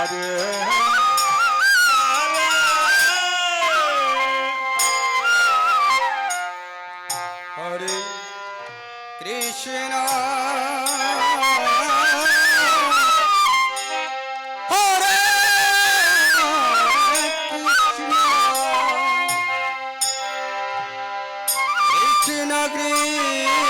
Hare Hare Krishna. Hare Krishna.